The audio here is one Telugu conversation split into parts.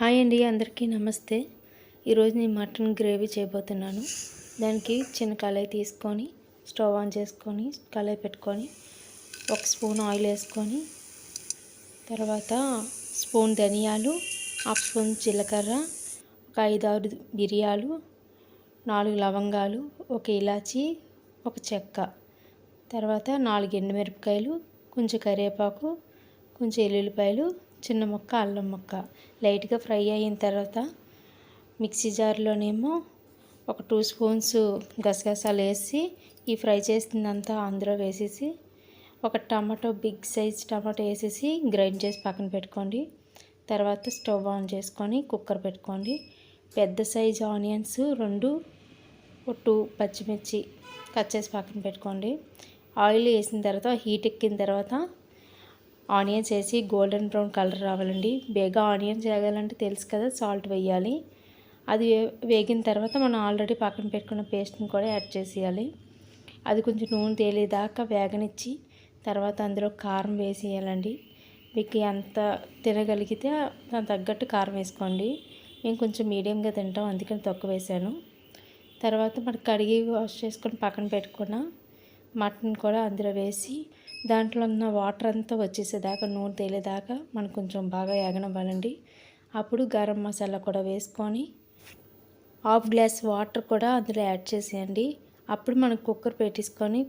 హాయ్ అండి అందరికీ నమస్తే. ఈరోజు నేను మటన్ గ్రేవీ చేయబోతున్నాను. దానికి చిన్న కళాయి తీసుకొని స్టవ్ ఆన్ చేసుకొని కళాయి పెట్టుకొని ఒక స్పూన్ ఆయిల్ వేసుకొని తర్వాత స్పూన్ ధనియాలు హాఫ్ స్పూన్ జీలకర్ర ఒక ఐదారు బిర్యాలు నాలుగు లవంగాలు ఒక ఇలాచి ఒక చెక్క. తర్వాత నాలుగు ఎండుమిరపకాయలు కొంచెం కరివేపాకు కొంచెం ఎల్లుల్లిపాయలు చిన్న ముక్క అల్లం ముక్క. లైట్గా ఫ్రై అయిన తర్వాత మిక్సీ జార్లోనేమో ఒక టూ స్పూన్స్ గసగసాలు వేసి ఈ ఫ్రై చేసిందంతా అందులో వేసేసి ఒక టమాటో బిగ్ సైజ్ టమాటో వేసేసి గ్రైండ్ చేసి పక్కన పెట్టుకోండి. తర్వాత స్టవ్ ఆన్ చేసుకొని కుక్కర్ పెట్టుకోండి. పెద్ద సైజ్ ఆనియన్స్ రెండు ఒక టూ పచ్చిమిర్చి కట్ చేసి పక్కన పెట్టుకోండి. ఆయిల్ వేసిన తర్వాత హీట్ ఎక్కిన తర్వాత ఆనియన్స్ వేసి గోల్డెన్ బ్రౌన్ కలర్ రావాలండి. బేగా ఆనియన్స్ వేగాలంటే తెలుసు కదా సాల్ట్ వేయాలి. అది వేగిన తర్వాత మనం ఆల్రెడీ పక్కన పెట్టుకున్న పేస్ట్ని కూడా యాడ్ చేసేయాలి. అది కొంచెం నూనె తేలేదాకా వేగనిచ్చి తర్వాత అందులో కారం వేసేయాలండి. మీకు ఎంత తినగలిగితే దాని తగ్గట్టు కారం వేసుకోండి. మేము కొంచెం మీడియంగా తింటాం అందుకని తక్కువ వేసాను. తర్వాత మనకి కడిగి వాష్ చేసుకొని పక్కన పెట్టుకున్న మటన్ కూడా అందులో వేసి దాంట్లో ఉన్న వాటర్ అంతా వచ్చేసేదాకా నూనె తేలేదాకా మనం కొంచెం బాగా ఎగనవ్వాలండి అప్పుడు గరం మసాలా కూడా వేసుకొని హాఫ్ గ్లాస్ వాటర్ కూడా అందులో యాడ్ చేసేయండి. అప్పుడు మనం కుక్కర్ పెట్టేసుకొని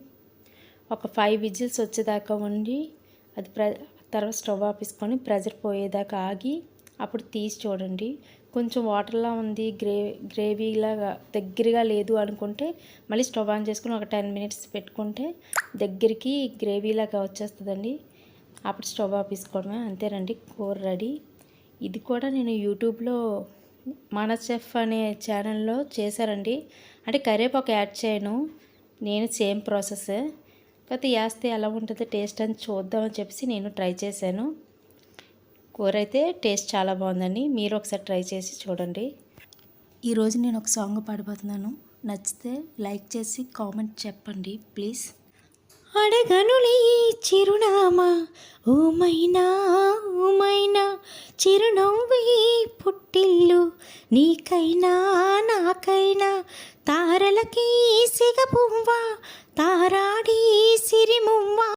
ఒక ఫైవ్ విజిల్స్ వచ్చేదాకా ఉండి అది ప్ర తర్వాత స్టవ్ ఆపేసుకొని ప్రెజర్ పోయేదాకా ఆగి అప్పుడు తీసి చూడండి. కొంచెం వాటర్లా ఉంది గ్రే గ్రేవీలాగా దగ్గరగా లేదు అనుకుంటే మళ్ళీ స్టవ్ ఆన్ చేసుకుని ఒక టెన్ మినిట్స్ పెట్టుకుంటే దగ్గరికి గ్రేవీలాగా వచ్చేస్తుందండి. అప్పుడు స్టవ్ ఆపేసుకోవడమే అంతేనండి కూర రెడీ. ఇది కూడా నేను యూట్యూబ్లో మన చెఫ్ అనే ఛానల్లో చేశారండి అంటే కరివేపాకు యాడ్ చేయను. నేను సేమ్ ప్రాసెస్. కాకపోతే వేస్తే ఎలా ఉంటుందో టేస్ట్ అని చూద్దామని చెప్పేసి నేను ట్రై చేశాను. కూర అయితే టేస్ట్ చాలా బాగుందండి. మీరు ఒకసారి ట్రై చేసి చూడండి. ఈరోజు నేను ఒక సాంగ్ పాడిపోతున్నాను నచ్చితే లైక్ చేసి కామెంట్ చెప్పండి ప్లీజ్. అడగనులే చిరునామా ఓమైనా ఓమైనా. చిరునవ్వి పుట్టిల్లు నీకైనా నాకైనా. తారలకి సిగపువ్వ తారాడి సిరిమువ్వ.